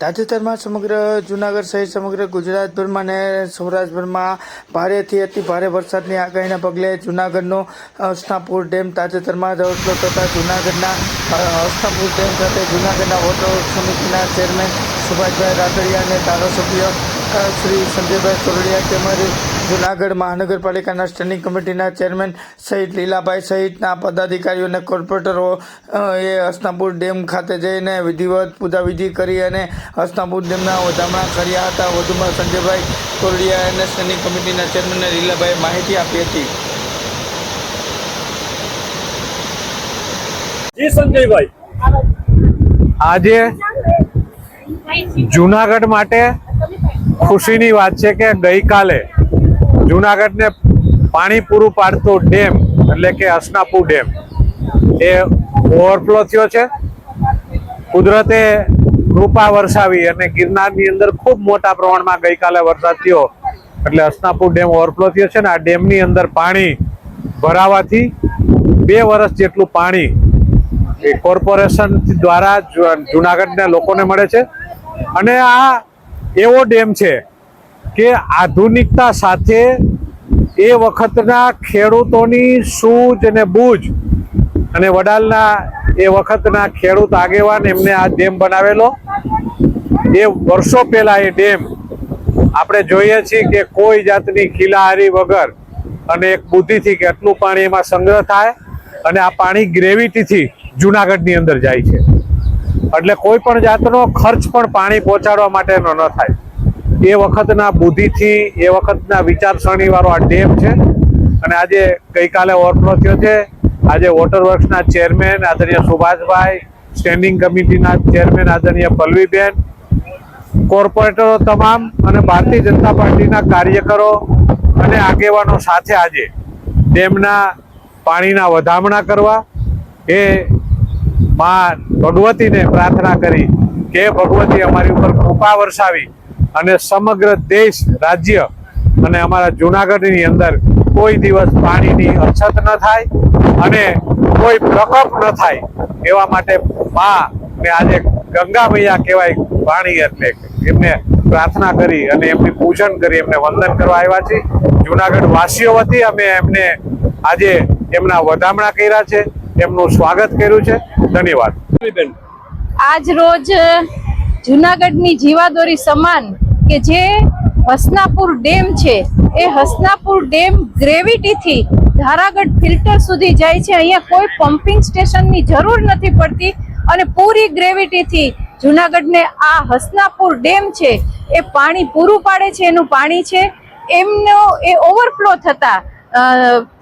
તાજેતરમાં સમગ્ર જૂનાગઢ સહિત સમગ્ર ગુજરાતભરમાં અને સૌરાષ્ટ્રભરમાં ભારેથી અતિ ભારે વરસાદની આગાહીના પગલે જૂનાગઢનો હસ્નાપુર ડેમ તાજેતરમાં ઓવરફ્લો થતાં જૂનાગઢના અ, ડેમ ખાતે જૂનાગઢના વોટર સમિતિના ચેરમેન સુભાષભાઈ રાદડિયા અને ધારાસભ્ય શ્રી સંજયભાઈ સોરડિયા તેમજ જૂનાગઢ મહાનગરપાલિકાના સ્ટેન્ડિંગ કમિટીના ચેરમેન સહિત લીલાભાઈ સહિતના પદાધિકારીઓ અને કોર્પોરેટરો એ હસનાપુર ડેમ ખાતે જઈને વિધિવત પૂજાવિધિ કરી અને હસનાપુર ડેમના વધામણા કર્યા હતા. વધુમાં સંજયભાઈ કોરડિયા અને સ્ટેન્ડિંગ કમિટીના ચેરમેનને લીલાભાઈએ માહિતી આપી હતી. જી સંજયભાઈ. આજે જુનાગઢ માટે ખુશીની વાત છે કે ગઈકાલે જુનાગઢને પાણી પૂરું પાડતો ડેમ એટલે કે અસનાપુ ડેમ, એ ઓવરફ્લો થયો છે. કુદરતે કૃપા વરસાવી અને ગિરનારની અંદર ખૂબ મોટા પ્રમાણમાં ગઈકાલે વરસાદ થયો. એટલે અસનાપુર ડેમ ઓવરફ્લો થયો છે ને આ ડેમની અંદર પાણી ભરાવાથી બે વર્ષ જેટલું પાણી એ કોર્પોરેશન દ્વારા જૂનાગઢના જુનાગઢના લોકોને મળે છે. અને આ એવો ડેમ છે કે આધુનિકતા સાથે એ વખતના ખેડૂતોની સૂઝ અને બૂજ અને વડાલના એ વખતના ખેડૂત આગેવાન એમને આ ડેમ બનાવેલો. એ વર્ષો પહેલા એ ડેમ આપણે જોઈએ છીએ કે કોઈ જાતની ખીલાહારી વગર અને એક બુદ્ધિથી કે એટલું પાણી એમાં સંગ્રહ થાય અને આ પાણી ગ્રેવિટીથી જુનાગઢની અંદર જાય છે. એટલે કોઈ પણ જાતનો ખર્ચ પણ પાણી પહોંચાડવા માટેનો ન થાય. એ વખતના બુદ્ધિથી, એ વખતના વિચારસરણી વાળો આ ડેમ છે. અને આજે ગઈકાલે ઓવરફ્લો થયો છે. આજે વોટર વર્ક્સના ચેરમેન આદરણીય સુભાષભાઈ, સ્ટેન્ડિંગ કમિટીના ચેરમેન આદરણીય પલ્લવીબેન કોર્પોરેટરો તમામ અને ભારતીય જનતા પાર્ટીના કાર્યકરો અને આગેવાનો સાથે આજે ડેમના પાણીના વધામણા કરવા, એ માં ભગવતીને પ્રાર્થના કરી કે ભગવતી અમારી ઉપર કૃપા વરસાવી. અને સમગ્ર દેશ, રાજ્ય અને અમારા જુનાગઢની અંદર કોઈ દિવસ પાણીની અછત ન થાય અને કોઈ પ્રકોપ ન થાય એવા માટે મા ને આજે ગંગા મૈયા કહેવાય પાણી એટલે એમને પ્રાર્થના કરી અને એમની પૂજન કરી, એમને વંદન કરવા આવ્યા છે જુનાગઢ વાસીઓ વતી અમે એમને આજે એમના વધામણા કર્યા છે, એમનું સ્વાગત કર્યું છે. ધન્યવાદ. આજ રોજ જુનાગઢની જીવાદોરી સમાન કે જે હસનાપુર ડેમ છે, એ હસનાપુર ડેમ ગ્રેવિટીથી ધારાગઢ ફિલ્ટર સુધી જાય છે. અહીંયા કોઈ પમ્પિંગ સ્ટેશનની જરૂર નથી પડતી અને પૂરી ગ્રેવિટીથી જુનાગઢને આ હસનાપુર ડેમ છે, એ પાણી પૂરું પાડે છે, એનું પાણી છે. એમનો એ ઓવરફ્લો થતાં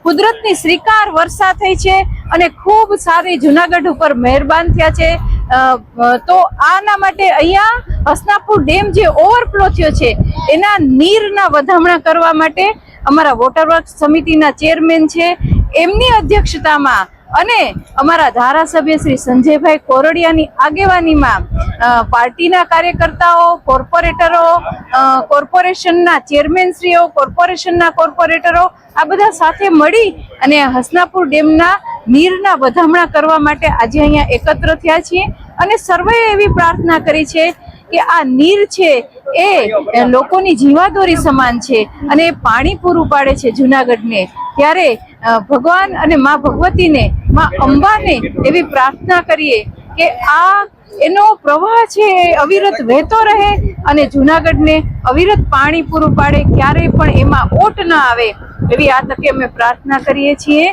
કુદરતની શ્રીકાર વર્ષા થઈ છે અને ખૂબ સારી જુનાગઢ ઉપર મહેરબાન થયા છે. તો આના માટે અહીંયા હસનાપુર ડેમ જે ઓવરફ્લો થયો છે, એના નીરના વધામણા કરવા માટે અમારા વોટર વર્ક સમિતિના ચેરમેન છે, એમની અધ્યક્ષતામાં અને અમારા ધારાસભ્ય શ્રી સંજયભાઈ કોરડિયાની આગેવાનીમાં પાર્ટીના કાર્યકર્તાઓ, કોર્પોરેટરો કોર્પોરેશનના ચેરમેનશ્રીઓ, કોર્પોરેશનના કોર્પોરેટરો આ બધા સાથે મળી અને હસનાપુર ડેમના નીરના વધામણા કરવા માટે આજે અહીંયા એકત્ર થયા છીએ અને સર્વે એવી પ્રાર્થના કરી છે કે આ નીર છે એ લોકોની જીવાદોરી સમાન છે અને એ પાણી પૂરું પાડે છે જુનાગઢને. ત્યારે ભગવાન અને મા ભગવતીને મા અંબાને એવી પ્રાર્થના કરીએ કે આ એનો પ્રવાહ છે એ અવિરત વહેતો રહે અને જુનાગઢને અવિરત પાણી પૂરું પાડે ક્યારેય પણ એમાં ઓટ ના આવે એવી આ તકે અમે પ્રાર્થના કરીએ છીએ.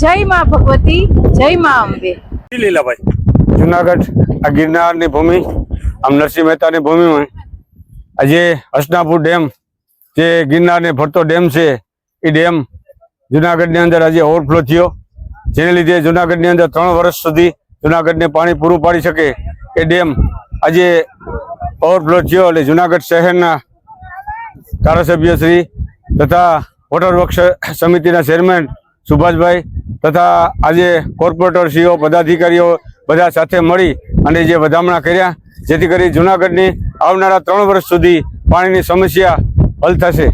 જય મા ભગવતી જય મા અંબે. લીલાભાઈ. જુનાગઢ આ ગિરનારની ભૂમિ આમ નરસિંહ મહેતાની ભૂમિમાં આજે હસનાપુર ડેમ જે ગિરનારને ભરતો ડેમ છે, એ ડેમ જુનાગઢની અંદર આજે ઓવરફ્લો થયો. જેને લીધે જુનાગઢની અંદર ત્રણ વર્ષ સુધી જુનાગઢને પાણી પૂરું પાડી શકે એ ડેમ આજે ઓવરફ્લો થયો એટલે જુનાગઢ શહેરના ધારાસભ્યશ્રી તથા વોટર વર્ક્સ સમિતિના ચેરમેન સુભાષભાઈ તથા આજે કોર્પોરેટરશ્રીઓ પદાધિકારીઓ બધા સાથે મળી અને જે વધામણા કર્યા જેથી કરી જુનાગઢની આવનારા ત્રણ વર્ષ સુધી પાણીની સમસ્યા હલ થશે.